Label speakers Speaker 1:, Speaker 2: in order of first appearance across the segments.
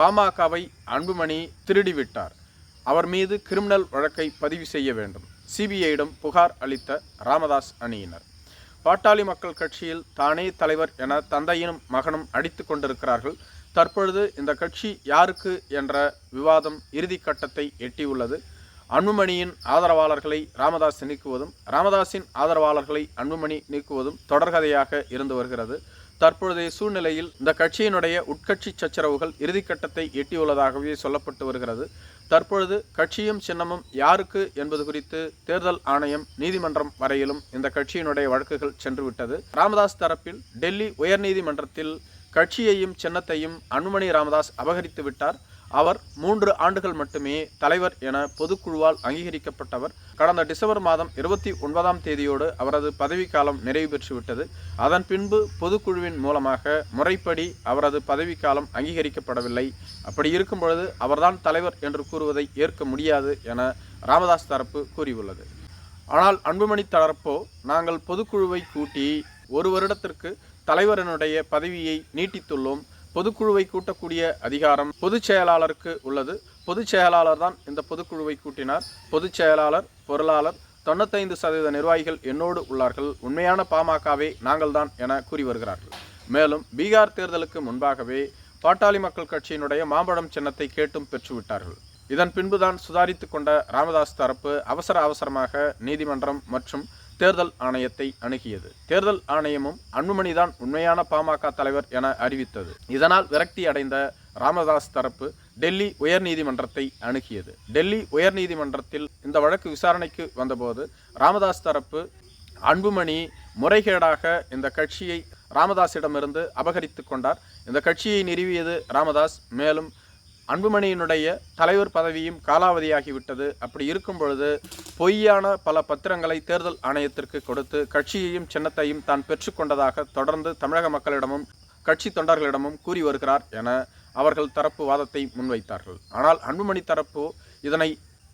Speaker 1: பாமகவை அன்புமணி திருடிவிட்டார். அவர் மீது கிரிமினல் வழக்கை பதிவு செய்ய வேண்டும். சிபிஐயிடம் புகார் அளித்த ராமதாஸ் அணியினர். பாட்டாளி மக்கள் கட்சியில் தானே தலைவர் என தந்தையினும் மகனும் அடித்து கொண்டிருக்கிறார்கள். தற்பொழுது இந்த கட்சி யாருக்கு என்ற விவாதம் இறுதி கட்டத்தை எட்டியுள்ளது. அன்புமணியின் ஆதரவாளர்களை ராமதாஸ் நீக்குவதும் ராமதாஸின் ஆதரவாளர்களை அன்புமணி நீக்குவதும் தொடர்கதையாக இருந்து வருகிறது. தற்பொழுதைய சூழ்நிலையில் இந்த கட்சியினுடைய உட்கட்சி சச்சரவுகள் இறுதிக்கட்டத்தை எட்டியுள்ளதாகவே சொல்லப்பட்டு வருகிறது. தற்பொழுது கட்சியும் சின்னமும் யாருக்கு என்பது குறித்து தேர்தல் ஆணையம் நீதிமன்றம் வரையிலும் இந்த கட்சியினுடைய வழக்குகள் சென்றுவிட்டது. ராமதாஸ் தரப்பில் டெல்லி உயர்நீதிமன்றத்தில் கட்சியையும் சின்னத்தையும் அன்புமணி ராமதாஸ் அபகரித்து விட்டார் அவர் மூன்று ஆண்டுகள் மட்டுமே தலைவர் என பொதுக்குழுவால் அங்கீகரிக்கப்பட்டவர். கடந்த டிசம்பர் மாதம் இருபத்தி ஒன்பதாம் தேதியோடு அவரது பதவிக்காலம் நிறைவு பெற்றுவிட்டது. அதன் பின்பு பொதுக்குழுவின் மூலமாக முறைப்படி அவரது பதவிக்காலம் அங்கீகரிக்கப்படவில்லை. அப்படி இருக்கும் பொழுது அவர்தான் தலைவர் என்று கூறுவதை ஏற்க முடியாது என ராமதாஸ் தரப்பு கூறியுள்ளது. ஆனால் அன்புமணி தரப்போ நாங்கள் பொதுக்குழுவை கூட்டி ஒரு வருடத்திற்கு தலைவரனுடைய பதவியை நீட்டித்துள்ளோம். பொதுக்குழுவை கூட்டக்கூடிய அதிகாரம் பொதுச் செயலாளருக்கு உள்ளது. பொதுச் செயலாளர் தான் இந்த பொதுக்குழுவை கூட்டினார். பொதுச் செயலாளர் பொருளாளர் தொண்ணூத்தைந்து சதவீத நிர்வாகிகள் என்னோடு உள்ளார்கள். உண்மையான பாமகவே நாங்கள்தான் என கூறி வருகிறார்கள். மேலும் பீகார் தேர்தலுக்கு முன்பாகவே பாட்டாளி மக்கள் கட்சியினுடைய மாம்பழம் சின்னத்தை கேட்டும் பெற்றுவிட்டார்கள். இதன் பின்புதான் சுதாரித்து கொண்ட ராமதாஸ் தரப்பு அவசர அவசரமாக நீதிமன்றம் மற்றும் தேர்தல் ஆணையத்தை அணுகியது. தேர்தல் ஆணையமும் அன்புமணிதான் உண்மையான பாமக தலைவர் என அறிவித்தது. இதனால் விரக்தி அடைந்த ராமதாஸ் தரப்பு டெல்லி உயர்நீதிமன்றத்தை அணுகியது. டெல்லி உயர்நீதிமன்றத்தில் இந்த வழக்கு விசாரணைக்கு வந்தபோது ராமதாஸ் தரப்பு அன்புமணி முறைகேடாக இந்த கட்சியை ராமதாஸிடமிருந்து அபகரித்து கொண்டார். இந்த கட்சியை நிறுவியது ராமதாஸ். மேலும் அன்புமணியினுடைய தலைவர் பதவியும் காலாவதியாகிவிட்டது. அப்படி இருக்கும் பொழுது பொய்யான பல பத்திரங்களை தேர்தல் ஆணையத்திற்கு கொடுத்து கட்சியையும் சின்னத்தையும் தான் பெற்றுக்கொண்டதாக தொடர்ந்து தமிழக மக்களிடமும் கட்சி தொண்டர்களிடமும் கூறி வருகிறார் என அவர்கள் தரப்பு வாதத்தை முன்வைத்தார்கள். ஆனால் அன்புமணி தரப்பு இதனை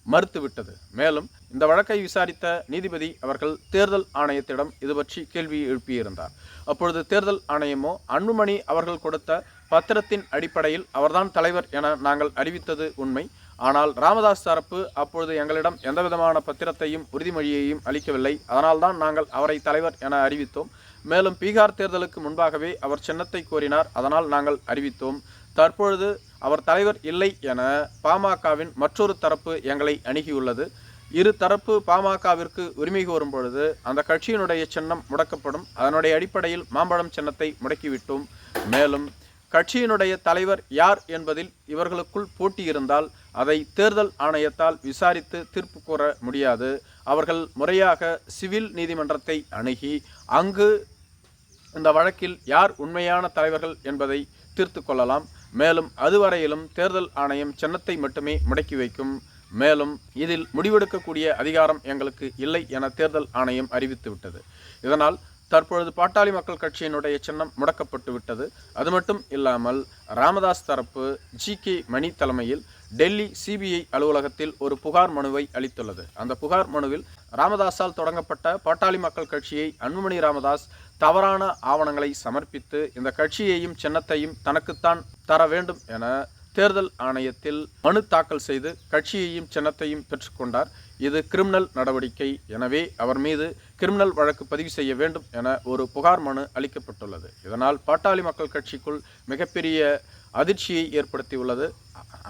Speaker 1: மறுத்துவிட்டது. மேலும் இந்த வழக்கை விசாரித்த நீதிபதி அவர்கள் தேர்தல் ஆணையத்திடம் இது பற்றி கேள்வி எழுப்பியிருந்தார். அப்பொழுது தேர்தல் ஆணையமோ அன்புமணி அவர்கள் கொடுத்த பத்திரத்தின் அடிப்படையில் அவர்தான் தலைவர் என நாங்கள் அறிவித்தது உண்மை. ஆனால் ராமதாஸ் தரப்பு அப்பொழுது எங்களிடம் எந்தவிதமான பத்திரத்தையும் உறுதிமொழியையும் அளிக்கவில்லை. அதனால்தான் நாங்கள் அவரை தலைவர் என அறிவித்தோம். மேலும் பீகார் தேர்தலுக்கு முன்பாகவே அவர் சின்னத்தை கோரினார். அதனால் நாங்கள் அறிவித்தோம். தற்பொழுது அவர் தலைவர் இல்லை என பாமகவின் மற்றொரு தரப்பு எங்களை அணுகியுள்ளது. இரு தரப்பு பாமகவிற்கு உரிமை கோரும் பொழுது அந்த கட்சியினுடைய சின்னம் முடக்கப்படும். அதனுடைய அடிப்படையில் மாம்பழம் சின்னத்தை முடக்கிவிட்டோம். மேலும் கட்சியினுடைய தலைவர் யார் என்பதில் இவர்களுக்குள் போட்டி இருந்தால் அதை தேர்தல் ஆணையத்தால் விசாரித்து தீர்ப்பு கூற முடியாது. அவர்கள் முறையாக சிவில் நீதிமன்றத்தை அணுகி அங்கு இந்த வழக்கில் யார் உண்மையான தலைவர்கள் என்பதை தீர்த்து கொள்ளலாம். மேலும் அதுவரையிலும் தேர்தல் ஆணையம் சின்னத்தை மட்டுமே முடக்கி வைக்கும். மேலும் இதில் முடிவெடுக்கக்கூடிய அதிகாரம் எங்களுக்கு இல்லை என தேர்தல் ஆணையம் அறிவித்துவிட்டது இதனால் தற்பொழுது பாட்டாளி மக்கள் கட்சியினுடைய சின்னம் முடக்கப்பட்டு விட்டது. அது மட்டும் இல்லாமல் ராமதாஸ் தரப்பு ஜி கே மணி தலைமையில் டெல்லி சிபிஐ அலுவலகத்தில் ஒரு புகார் மனுவை அளித்துள்ளது. அந்த புகார் மனுவில் ராமதாஸால் தொடங்கப்பட்ட பாட்டாளி மக்கள் கட்சியை அன்புமணி ராமதாஸ் தவறான ஆவணங்களை சமர்ப்பித்து இந்த கட்சியையும் சின்னத்தையும் தனக்குத்தான் தர வேண்டும் என தேர்தல் ஆணையத்தில் மனு தாக்கல் செய்து கட்சியையும் சின்னத்தையும் பெற்றுக்கொண்டார். இது கிரிமினல் நடவடிக்கை. எனவே அவர் மீது கிரிமினல் வழக்கு பதிவு செய்ய வேண்டும் என ஒரு புகார் மனு அளிக்கப்பட்டுள்ளது. இதனால் பாட்டாளி மக்கள் கட்சிக்குள் மிகப்பெரிய அதிர்ச்சியை ஏற்படுத்தியுள்ளது.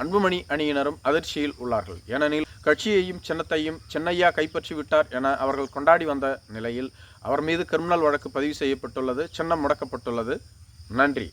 Speaker 1: அன்புமணி அணியினரும் அதிர்ச்சியில் உள்ளார்கள். ஏனெனில் கட்சியையும் சின்னத்தையும் சின்னையா கைப்பற்றி விட்டார் என அவர்கள் கொண்டாடி வந்த நிலையில் அவர் மீது கிரிமினல் வழக்கு பதிவு செய்யப்பட்டுள்ளது. சின்னம் முடக்கப்பட்டுள்ளது. நன்றி.